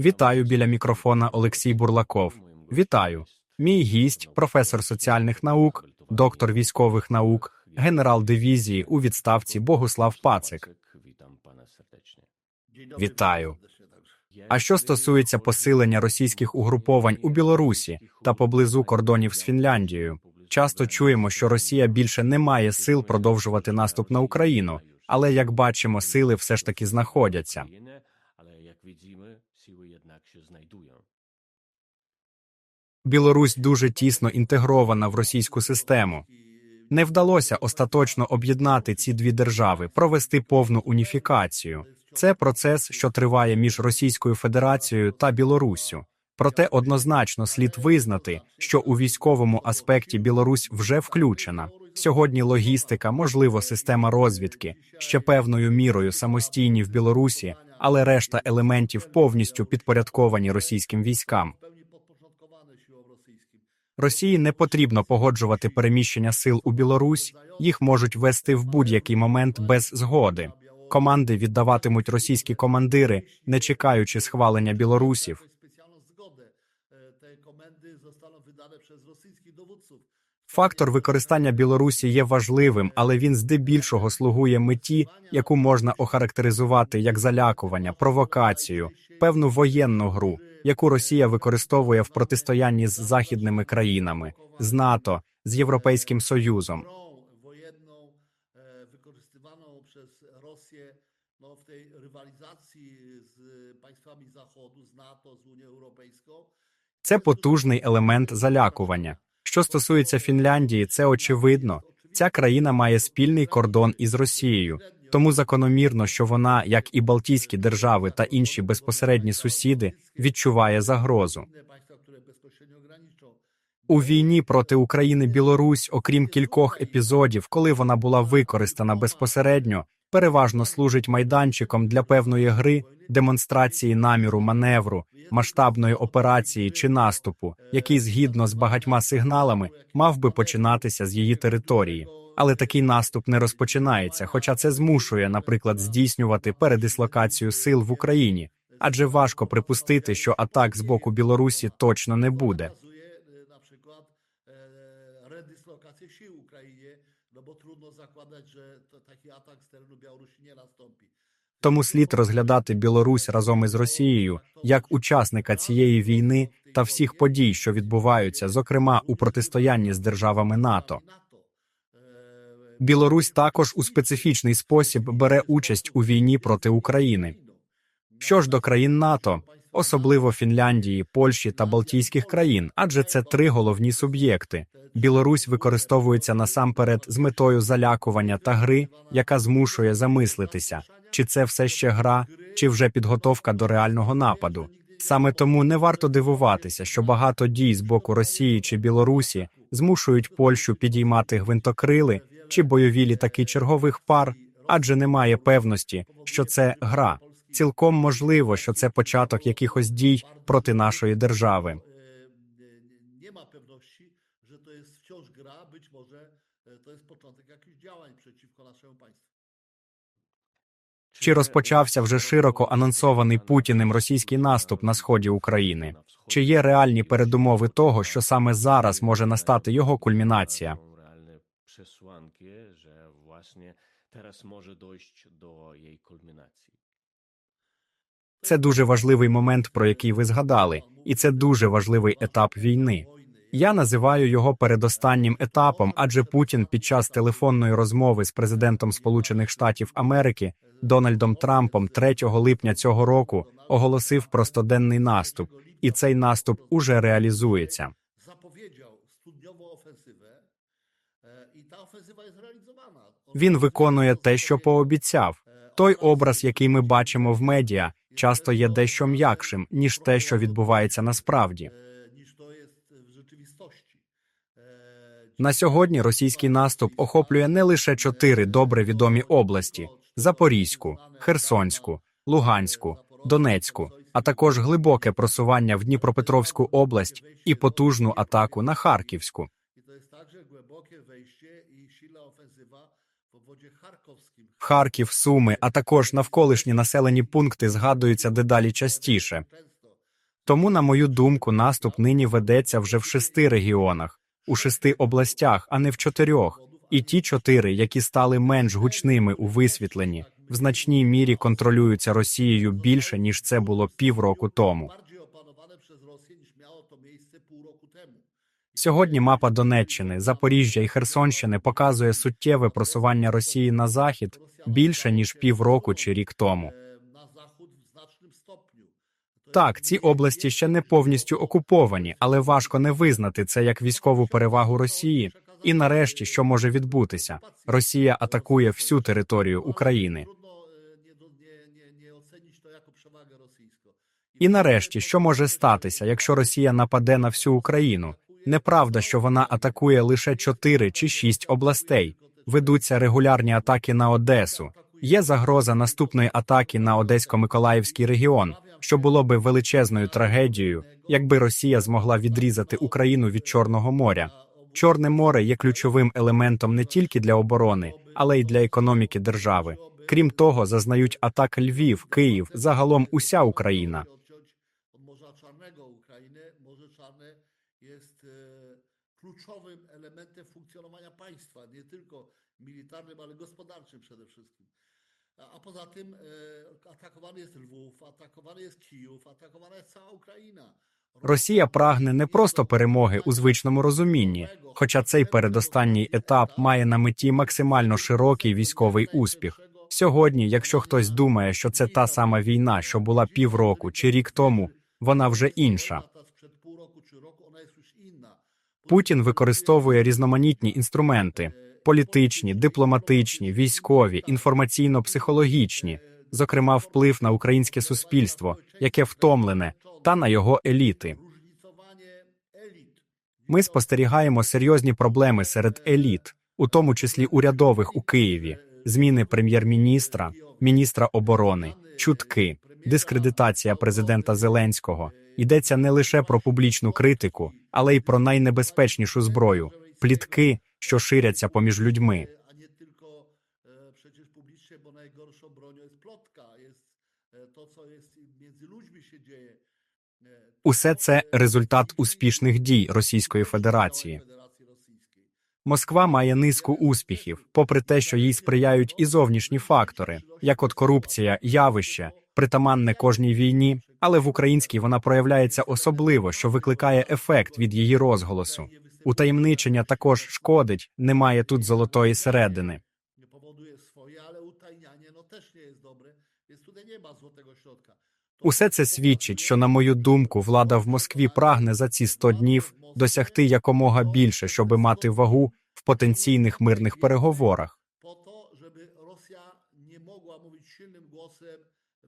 Вітаю біля мікрофона Олексій Бурлаков. Вітаю. Мій гість, професор соціальних наук, доктор військових наук, генерал дивізії у відставці Богуслав Пацик. Вітаю. А що стосується посилення російських угруповань у Білорусі та поблизу кордонів з Фінляндією, часто чуємо, що Росія більше не має сил продовжувати наступ на Україну, але як бачимо, сили все ж таки знаходяться. Siły jednak się znajdują. Білорусь дуже тісно інтегрована в російську систему. Не вдалося остаточно об'єднати ці дві держави, провести повну уніфікацію. Це процес, що триває між Російською Федерацією та Білоруссю. Проте однозначно слід визнати, що у військовому аспекті Білорусь вже включена. Сьогодні логістика, можливо, система розвідки ще певною мірою самостійні в Білорусі, але решта елементів повністю підпорядковані російським військам. Росії не потрібно погоджувати переміщення сил у Білорусь, їх можуть вести в будь-який момент без згоди. Команди віддаватимуть російські командири, не чекаючи схвалення білорусів. Фактор використання Білорусі є важливим, але він здебільшого слугує меті, яку можна охарактеризувати як залякування, провокацію, певну воєнну гру, яку Росія використовує в протистоянні з західними країнами, з НАТО, з Європейським Союзом. No, w tej rywalizacji z państwami Zachodu, z NATO, z Unią Europejską. Це потужний елемент залякування. Що стосується Фінляндії, це очевидно. Ця країна має спільний кордон із Росією, тому закономірно, що вона, як і Балтійські держави та інші безпосередні сусіди, відчуває загрозу. У війні проти України Білорусь, окрім кількох епізодів, коли вона була використана безпосередньо, переважно служить майданчиком для певної гри, демонстрації наміру, маневру, масштабної операції чи наступу, який згідно з багатьма сигналами мав би починатися з її території. Але такий наступ не розпочинається, хоча це змушує, наприклад, здійснювати передислокацію сил в Україні, адже важко припустити, що атак з боку Білорусі точно не буде. E, redyslokację sił Ukrainie, no bo trudno zakładać, że taki atak z terenu Białorusi nie nastąpi. Тому слід розглядати Білорусь разом із Росією як учасника цієї війни та всіх подій, що відбуваються, зокрема у протистоянні з державами НАТО. Білорусь також у специфічний спосіб бере участь у війні проти України. Що ж до країн НАТО, особливо Фінляндії, Польщі та Балтійських країн, адже це три головні суб'єкти. Білорусь використовується насамперед з метою залякування та гри, яка змушує замислитися, чи це все ще гра, чи вже підготовка до реального нападу. Саме тому не варто дивуватися, що багато дій з боку Росії чи Білорусі змушують Польщу підіймати гвинтокрили чи бойові літаки чергових пар, адже немає певності, що це гра. Цілком можливо, що це початок якихось дій проти нашої держави. e. Чи розпочався вже широко анонсований Путіним російський наступ на сході України? Чи є реальні передумови того, що саме зараз може настати його кульмінація? Są realne przesłanki, że właśnie teraz Це дуже важливий момент, про який ви згадали, і це дуже важливий етап війни. Я називаю його передостаннім етапом, адже Путін під час телефонної розмови з президентом Сполучених Штатів Америки Дональдом Трампом 3 липня цього року оголосив про стоденний наступ, і цей наступ уже реалізується. E. Він виконує те, що пообіцяв. Той образ, який ми бачимо в медіа, часто є дещо м'якшим ніж те, що відбувається насправді. На сьогодні російський наступ охоплює не лише чотири добре відомі області: Запорізьку, Херсонську, Луганську, Донецьку, а також глибоке просування в Дніпропетровську область і потужну атаку на Харківську. Харків, Суми, а також навколишні населені пункти згадуються дедалі частіше. Тому, на мою думку, наступ нині ведеться вже в шести регіонах, у шести областях, а не в чотирьох. І ті чотири, які стали менш гучними у висвітленні, в значній мірі контролюються Росією більше ніж це було півроку тому. Сьогодні мапа Донеччини, Запоріжжя і Херсонщини показує суттєве просування Росії на захід більше ніж півроку чи рік тому. Так, ці області ще не повністю окуповані, але важко не визнати це як військову перевагу Росії. І нарешті, що може відбутися? Росія атакує всю територію України. І нарешті, що може статися, якщо Росія нападе на всю Україну? Неправда, що вона атакує лише чотири чи шість областей. Ведуться регулярні атаки на Одесу. Є загроза наступної атаки на Одесько-Миколаївський регіон, що було би величезною трагедією, якби Росія змогла відрізати Україну від Чорного моря. Чорне море є ключовим елементом не тільки для оборони, але й для економіки держави. Крім того, зазнають атак Львів, Київ, загалом уся Україна. Jest e, kluczowym elementem funkcjonowania państwa, nie tylko militarnym, ale gospodarczym przede wszystkim. A, poza tym e, atakowany jest Lwów, atakowany jest Kijów, atakowana jest cała Ukraina. Росія прагне не просто перемоги у звичному розумінні, хоча цей передостанній етап має на меті максимально широкий військовий успіх. Сьогодні, якщо хтось думає, що це та сама війна, що була півроку чи рік тому, вона вже інша. Путін використовує різноманітні інструменти: політичні, дипломатичні, військові, інформаційно-психологічні, зокрема, вплив на українське суспільство, яке втомлене, та на його еліти. Ми спостерігаємо серйозні проблеми серед еліт, у тому числі урядових у Києві, зміни прем'єр-міністра, міністра оборони, чутки, дискредитація президента Зеленського. Йдеться не лише про публічну критику, але й про найнебезпечнішу зброю плітки, що ширяться поміж людьми. Усе це результат успішних дій Російської Федерації. Москва має низку успіхів, попри те, що їй сприяють і зовнішні фактори, як от корупція, явище, притаманне кожній війні, але в українській вона проявляється особливо, що викликає ефект від її розголосу. Утаємничення також шкодить, немає тут золотої середини. Усе це свідчить, що, на мою думку, влада в Москві прагне за ці 100 днів досягти якомога більше, щоби мати вагу в потенційних мирних переговорах. Rosja nie mogła mówić silnym głosem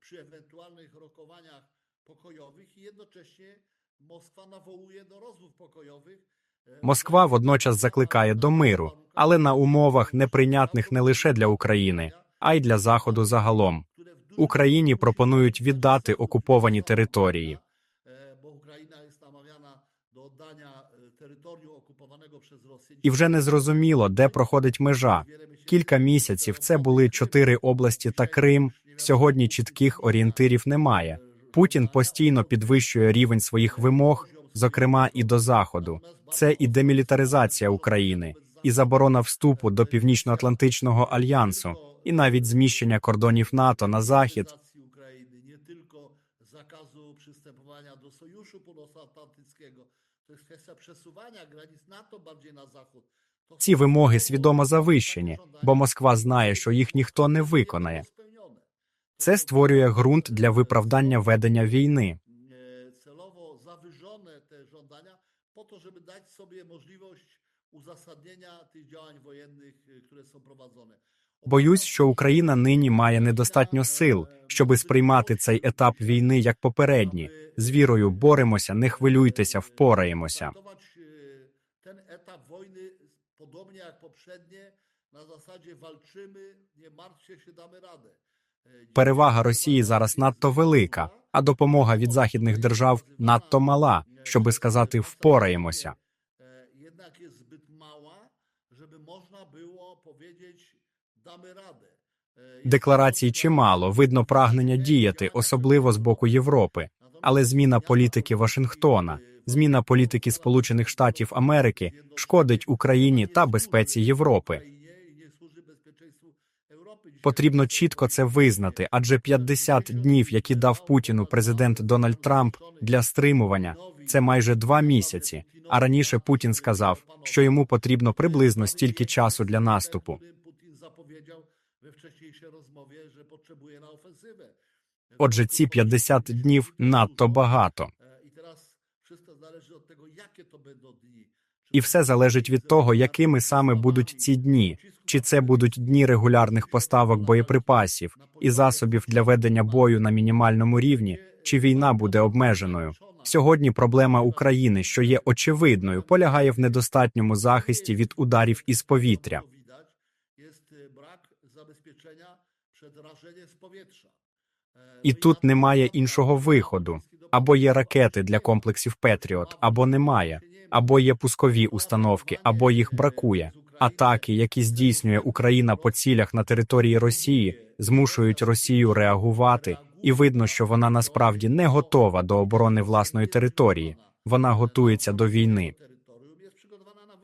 przy ewentualnych rokowaniach pokojowych i jednocześnie Moskwa nawołuje do rozmów pokojowych. e, Москва водночас закликає до миру, але на умовах неприйнятних не лише для України, а й для Заходу загалом. Україні пропонують віддати окуповані території. І вже не зрозуміло, де проходить межа. Кілька місяців це були чотири області та Крим. Сьогодні чітких орієнтирів немає. Путін постійно підвищує рівень своїх вимог, зокрема і до заходу. Це і демілітаризація України, і заборона вступу до Північно-Атлантичного альянсу, і навіть зміщення кордонів НАТО на захід. Federacji Ukrainy, nie tylko zakazu przystępowania do Sojuszu Północnoatlantyckiego. To jest kwestia przesuwania granic NATO bardziej na zachód. To Ці вимоги свідомо завищені, бо Москва знає, що їх ніхто не виконає. Це створює ґрунт для виправдання ведення війни. E, celowo zawyżone te żądania po to, żeby dać sobie możliwość uzasadnienia tych działań wojennych, e, które są prowadzone. Боюсь, що Україна нині має недостатньо сил, щоби сприймати цей етап війни як попередні. З вірою боремося, не хвилюйтеся, впораємося. Ten etap wojny podobnie jak poprzednie, na zasadzie walczymy, nie martwcie się, damy radę. E, Перевага Росії зараз надто велика, а допомога від західних держав надто мала, щоби сказати впораємося. jednak jest zbyt mała, żeby można było powiedzieć jest Декларацій чимало, видно прагнення діяти, особливо з боку Європи. Але зміна політики Вашингтона, зміна політики Сполучених Штатів Америки шкодить Україні та безпеці Європи. Потрібно чітко це визнати, адже 50 днів, які дав Путіну президент Дональд Трамп для стримування, це майже два місяці. А раніше Путін сказав, що йому потрібно приблизно стільки часу для наступу. Putin zapowiedział we wcześniejszej rozmowie, że potrzebuje na ofensywę. Отже, ці 50 днів надто багато. I teraz wszystko zależy od tego, jakie to będą dni. І все залежить від того, якими саме будуть ці дні, чи це будуть дні регулярних поставок боєприпасів і засобів для ведення бою на мінімальному рівні, чи війна буде обмеженою. Сьогодні проблема України, що є очевидною, полягає в недостатньому захисті від ударів із повітря. І no тут немає іншого виходу. Або є ракети для комплексів Петріот, або немає, або є пускові установки, або їх бракує. Атаки, які здійснює Україна по цілях на території Росії, змушують Росію реагувати, і видно, що вона насправді не готова до оборони власної території. Вона готується до війни.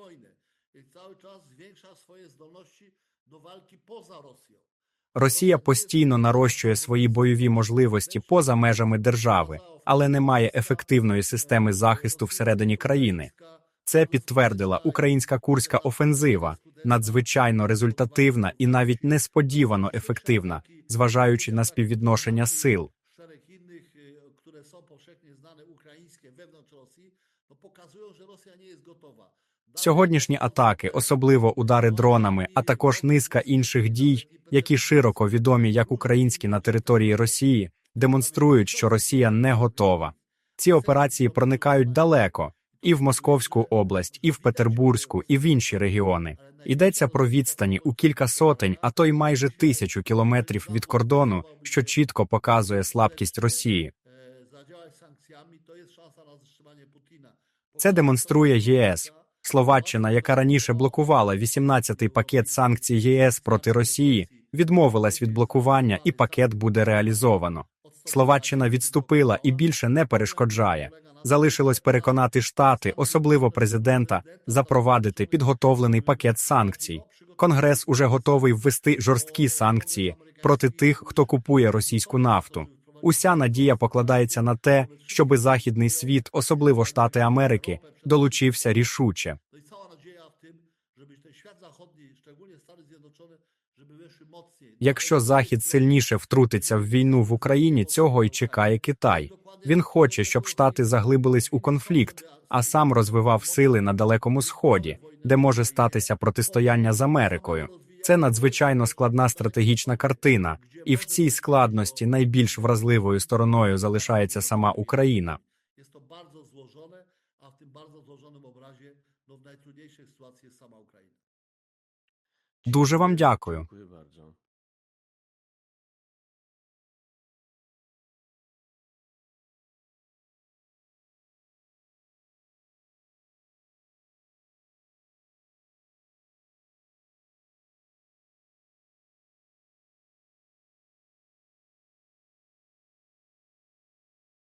wojnę. I cały czas zwiększa swoje zdolności do walki poza Rosją. Росія постійно нарощує свої бойові можливості поза межами держави, але не має ефективної системи захисту всередині країни. Це підтвердила українська курська офензива, надзвичайно результативна і навіть несподівано ефективна, зважаючи на співвідношення сил. Szereg innych, y, które są powszechnie znane Сьогоднішні атаки, особливо удари дронами, а також низка інших дій, які широко відомі як українські на території Росії, демонструють, що Росія не готова. Ці операції проникають далеко і в Московську область, і в Петербурзьку, і в інші регіони. Йдеться про відстані у кілька сотень, а то й майже тисячу кілометрів від кордону, що чітко показує слабкість Росії. Це демонструє ЄС. Словаччина, яка раніше блокувала 18-й пакет санкцій ЄС проти Росії, відмовилась від блокування, і пакет буде реалізовано. Словаччина відступила і більше не перешкоджає. Залишилось переконати штати, особливо президента, запровадити підготовлений пакет санкцій. Конгрес уже готовий ввести жорсткі санкції проти тих, хто купує російську нафту. Уся надія покладається на те, щоби західний світ, особливо Штати Америки, долучився рішуче. Якщо Захід сильніше втрутиться в війну в Україні, цього й чекає Китай. Він хоче, щоб штати заглибились у конфлікт, а сам розвивав сили на далекому сході, де може статися протистояння з Америкою. Це надзвичайно складна стратегічна картина, і в цій складності найбільш вразливою стороною залишається сама Україна. A w tym bardzo złożonym obrazie no, w najtrudniejszej sytuacji jest sama Ukraina. Дуже вам дякую.